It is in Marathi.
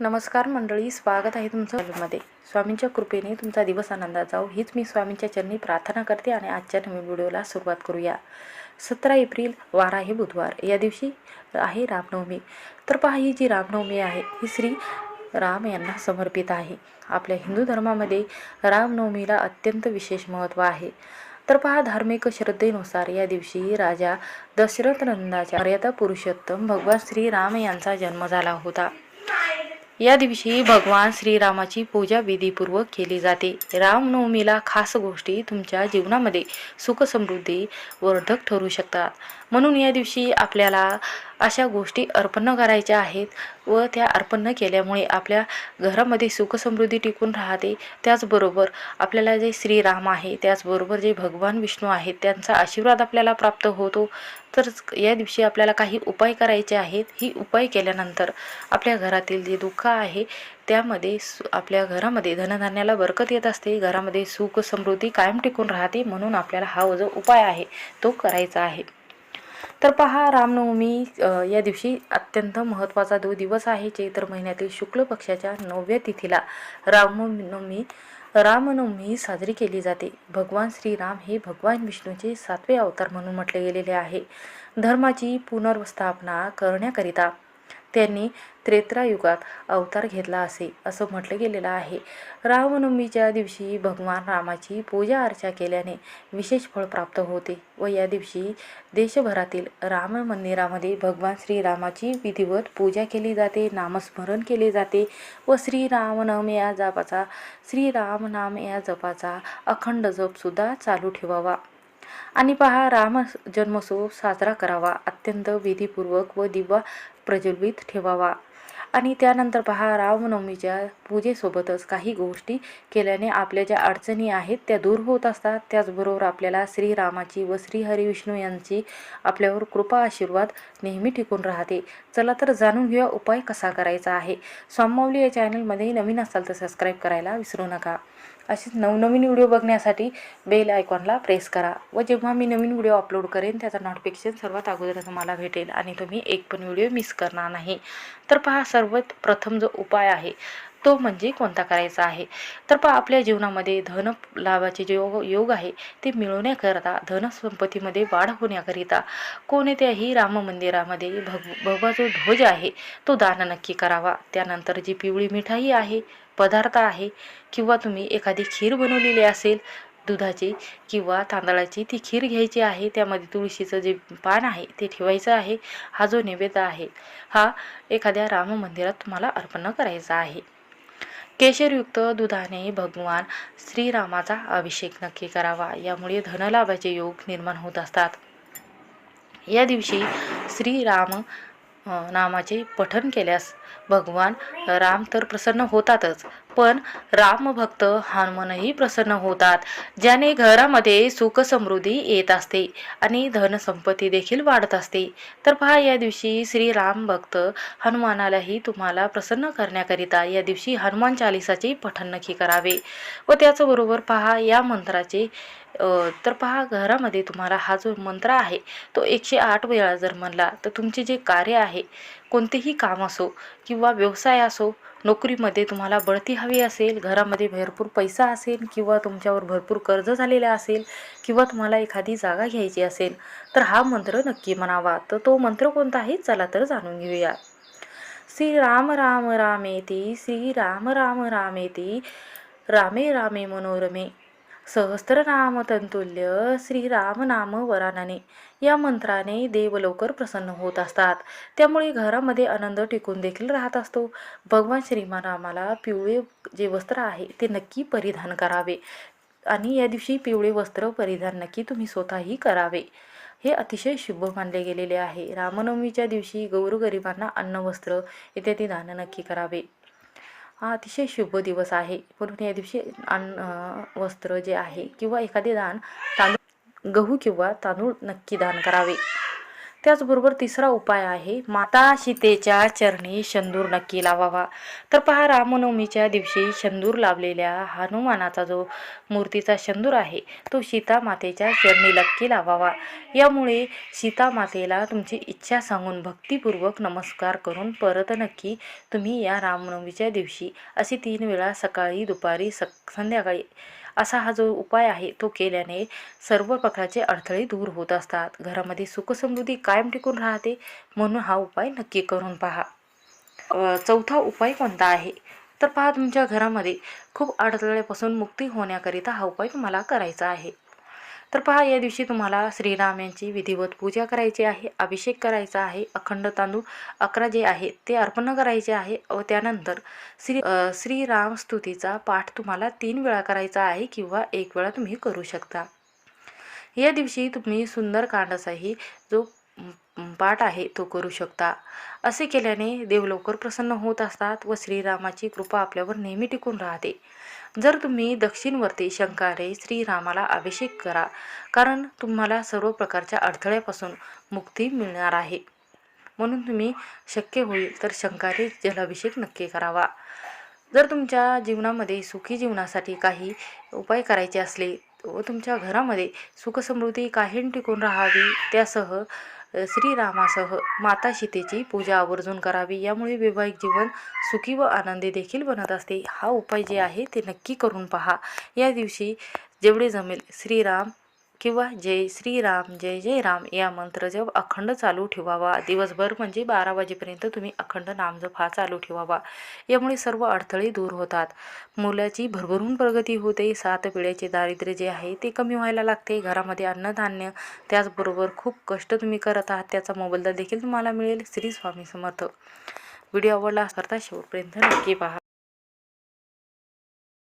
नमस्कार मंडळी स्वागत आहे तुमचं मध्ये स्वामींच्या कृपेने तुमचा दिवस आनंदात जाऊ हीच मी स्वामींच्या चरणी प्रार्थना करते आणि आजच्या नवीन व्हिडिओला सुरुवात करूया. सतरा एप्रिल वार आहे बुधवार. या दिवशी आहे रामनवमी. तर पहा ही जी रामनवमी आहे ही श्री राम यांना समर्पित आहे. आपल्या हिंदू धर्मामध्ये रामनवमीला अत्यंत विशेष महत्त्व आहे. तर पहा धार्मिक श्रद्धेनुसार या दिवशी राजा दशरथ नंदाच्या मर्यादा पुरुषोत्तम भगवान श्रीराम यांचा जन्म झाला होता. या दिवशी भगवान श्रीरामाची पूजा विधीपूर्वक केली जाते. रामनवमीला खास गोष्टी तुमच्या जीवनामध्ये सुखसमृद्धी वर्धक ठरू शकतात. म्हणून या दिवशी आपल्याला अशा गोष्टी अर्पण करायच्या आहेत व त्या अर्पण केल्यामुळे आपल्या घरामध्ये सुख समृद्धी टिकून राहते. त्याचबरोबर आपल्याला जे श्रीराम आहे त्याचबरोबर जे भगवान विष्णू आहेत त्यांचा आशीर्वाद आपल्याला प्राप्त होतो. तर या दिवशी आपल्याला काही उपाय करायचे आहेत. ही उपाय केल्यानंतर आपल्या घरातील जे दुःख आहे त्यामध्ये सु आपल्या घरामध्ये धनधान्याला बरकत येत असते. घरामध्ये सुख समृद्धी कायम टिकून राहते म्हणून आपल्याला हा जो उपाय आहे तो करायचा आहे. तर पहा रामनवमी या दिवशी अत्यंत महत्त्वाचा दो दिवस आहे चैत्र महिन्यातील शुक्ल पक्षाच्या नवव्या तिथीला रामनवमी रामनवमी साजरी केली जाते. भगवान श्रीराम हे भगवान विष्णूचे सातवे अवतार म्हणून म्हटले गेलेले आहे. धर्माची पुनर्स्थापना करण्याकरिता त्यांनी त्रेत्रायुगात अवतार घेतला असे असं म्हटलं गेलेलं आहे. रामनवमीच्या दिवशी भगवान रामाची पूजा अर्चा केल्याने विशेष फळ प्राप्त होते व या दिवशी देशभरातील राम मंदिरामध्ये भगवान श्रीरामाची विधिवत पूजा केली जाते नामस्मरण केले जाते व श्रीरामनम या जपाचा श्रीराम नाम या जपाचा अखंड जपसुद्धा चालू ठेवावा. आणि पहा राम जन्मोत्सव साजरा करावा अत्यंत विधीपूर्वक व दिवा प्रज्वलित ठेवावा. आणि त्यानंतर पहा रामनवमीच्या पूजेसोबतच काही गोष्टी केल्याने आपल्या ज्या अडचणी आहेत त्या दूर होत असतात. त्याचबरोबर आपल्याला श्रीरामाची व श्री हरिविष्णू यांची आपल्यावर कृपा आशीर्वाद नेहमी टिकून राहते. चला तर जाणून घेऊया उपाय कसा करायचा आहे. स्वामावली या चॅनलमध्ये नवीन असाल तर सबस्क्राईब करायला विसरू नका. असेच नवनवीन व्हिडिओ बघण्यासाठी बेल आयकॉनला प्रेस करा व जेव्हा मी नवीन व्हिडिओ अपलोड करेन त्याचा नोटिफिकेशन सर्वात अगोदर तुम्हाला भेटेल आणि तुम्ही एक पण व्हिडिओ मिस करणार नाही. तर पहा सर्वात प्रथम जो उपाय आहे तो म्हणजे कोणता करायचा आहे? तर पहा आपल्या जीवनामध्ये धन लाभाचे जे योग योग आहे ते मिळवण्याकरता धनसंपत्तीमध्ये वाढ होण्याकरिता कोणत्याही राम मंदिरामध्ये भग भगवा जो ध्वज आहे तो दान नक्की करावा. त्यानंतर जी पिवळी मिठाई आहे पदार्थ आहे किंवा तुम्ही एखादी खीर बनवलेली असेल दुधाची किंवा तांदळाची ती खीर घ्यायची आहे त्यामध्ये तुळशीचं जे पान आहे ते ठेवायचं आहे हा जो नैवेद्य आहे हा एखाद्या राम मंदिरात तुम्हाला अर्पण करायचा आहे. केशरयुक्त दुधाने भगवान श्रीरामाचा अभिषेक नक्की करावा. यामुळे धनलाभाचे योग निर्माण होत असतात. या दिवशी श्रीराम नामाचे पठण केल्यास भगवान राम तर प्रसन्न होतातच. पण रामभक्त हनुमानही प्रसन्न होतात ज्याने घरामध्ये सुख समृद्धी येत असते आणि धनसंपत्ती देखील वाढत असते. तर पहा या दिवशी श्री राम भक्त हनुमानालाही तुम्हाला प्रसन्न करण्याकरिता या दिवशी हनुमान चालिसाचे पठण नक्की करावे व त्याचबरोबर पहा या मंत्राचे तर पहा घरामध्ये तुम्हाला हा जो मंत्र आहे तो एकशे आठ वेळा जर म्हणला तर तुमचे जे कार्य आहे कोणतेही काम असो किंवा व्यवसाय असो नोकरीमध्ये तुम्हाला बढती हवी असेल घरामध्ये भरपूर पैसा असेल किंवा तुमच्यावर भरपूर कर्ज झालेलं असेल किंवा तुम्हाला एखादी जागा घ्यायची असेल तर हा मंत्र नक्की म्हणावा. तर तो मंत्र कोणता आहे? चला तर जाणून घेऊया. श्री राम राम रामेती श्री राम राम रामेती रामे रामे मनोरमे. सहस्त्रनाम तंतुल्य श्रीराम नाम वरानने या मंत्राने देव लवकर प्रसन्न होत असतात. त्यामुळे घरामध्ये आनंद टिकून देखील राहत असतो. भगवान श्रीरामाला पिवळे जे वस्त्र आहे ते नक्की परिधान करावे आणि या दिवशी पिवळे वस्त्र परिधान नक्की तुम्ही स्वतःही करावे. हे अतिशय शुभ मानले गेलेले आहे. रामनवमीच्या दिवशी गौरगरिबांना अन्न वस्त्र इत्यादी दान नक्की करावे. हा अतिशय शुभ दिवस आहे. म्हणून या दिवशी अन्न वस्त्र जे आहे किंवा एखादे दान तांदूळ गहू किंवा तांदूळ नक्की दान करावे. त्याचबरोबर तिसरा उपाय आहे माता सीतेच्या चरणी शंदूर नक्की लावावा. तर पहा रामनवमीच्या दिवशी शंदूर लावलेल्या हनुमानाचा जो मूर्तीचा शंदूर आहे तो सीता मातेच्या चरणी नक्की लावावा. यामुळे सीता मातेला तुमची इच्छा सांगून भक्तिपूर्वक नमस्कार करून परत नक्की तुम्ही या रामनवमीच्या दिवशी अशी तीन वेळा सकाळी दुपारी सक संध्याकाळी असा हा जो उपाय आहे तो केल्याने सर्व प्रकारचे अडथळे दूर होत असतात. घरामध्ये सुखसमृद्धी कायम टिकून राहते म्हणून हा उपाय नक्की करून पहा. चौथा उपाय कोणता आहे? तर पहा तुमच्या घरामध्ये खूप अडथळ्यापासून मुक्ती होण्याकरिता हा उपाय तुम्हाला करायचा आहे. तर पहा या दिवशी तुम्हाला श्रीराम यांची विधिवत पूजा करायची आहे अभिषेक करायचा आहे अखंड तांदूळ अकरा जे आहे ते अर्पण करायचे आहे व त्यानंतर श्री श्रीराम स्तुतीचा पाठ तुम्हाला तीन वेळा करायचा आहे किंवा एक वेळा तुम्ही करू शकता. या दिवशी तुम्ही सुंदरकांडाचाही जो पाठ आहे तो करू शकता. असे केल्याने देव लवकर प्रसन्न होत असतात व श्रीरामाची कृपा आपल्यावर नेहमी टिकून राहते. जर तुम्ही दक्षिणवर्ती शंकारे श्रीरामाला अभिषेक करा कारण तुम्हाला सर्व प्रकारच्या अडथळ्यापासून मुक्ती मिळणार आहे. म्हणून तुम्ही शक्य होईल तर शंकारे जलाभिषेक नक्की करावा. जर तुमच्या जीवनामध्ये सुखी जीवनासाठी काही उपाय करायचे असले व तुमच्या घरामध्ये सुखसमृद्धी कायम टिकून राहावी त्यासह श्रीरामासह माता सीतेची पूजा आवर्जून करावी. यामुळे वैवाहिक जीवन सुखी व आनंदी देखील बनत असते. हा उपाय जे आहे ते नक्की करून पहा. या दिवशी जेवढे जमेल श्रीराम किंवा जय श्रीराम जय जय राम या मंत्र जप अखंड चालू ठेवावा. दिवसभर म्हणजे बारा वाजेपर्यंत तुम्ही अखंड नामजप हा चालू ठेवावा. यामुळे सर्व अडथळे दूर होतात. मुलाची भरभरून प्रगती होते. सात पिढ्याचे दारिद्र्य जे आहे ते कमी व्हायला लागते. घरामध्ये अन्नधान्य त्याचबरोबर खूप कष्ट तुम्ही करत आहात. त्याचा मोबदला देखील तुम्हाला मिळेल. श्री स्वामी समर्थ. व्हिडिओ आवडला करता शेवटपर्यंत नक्की पहा.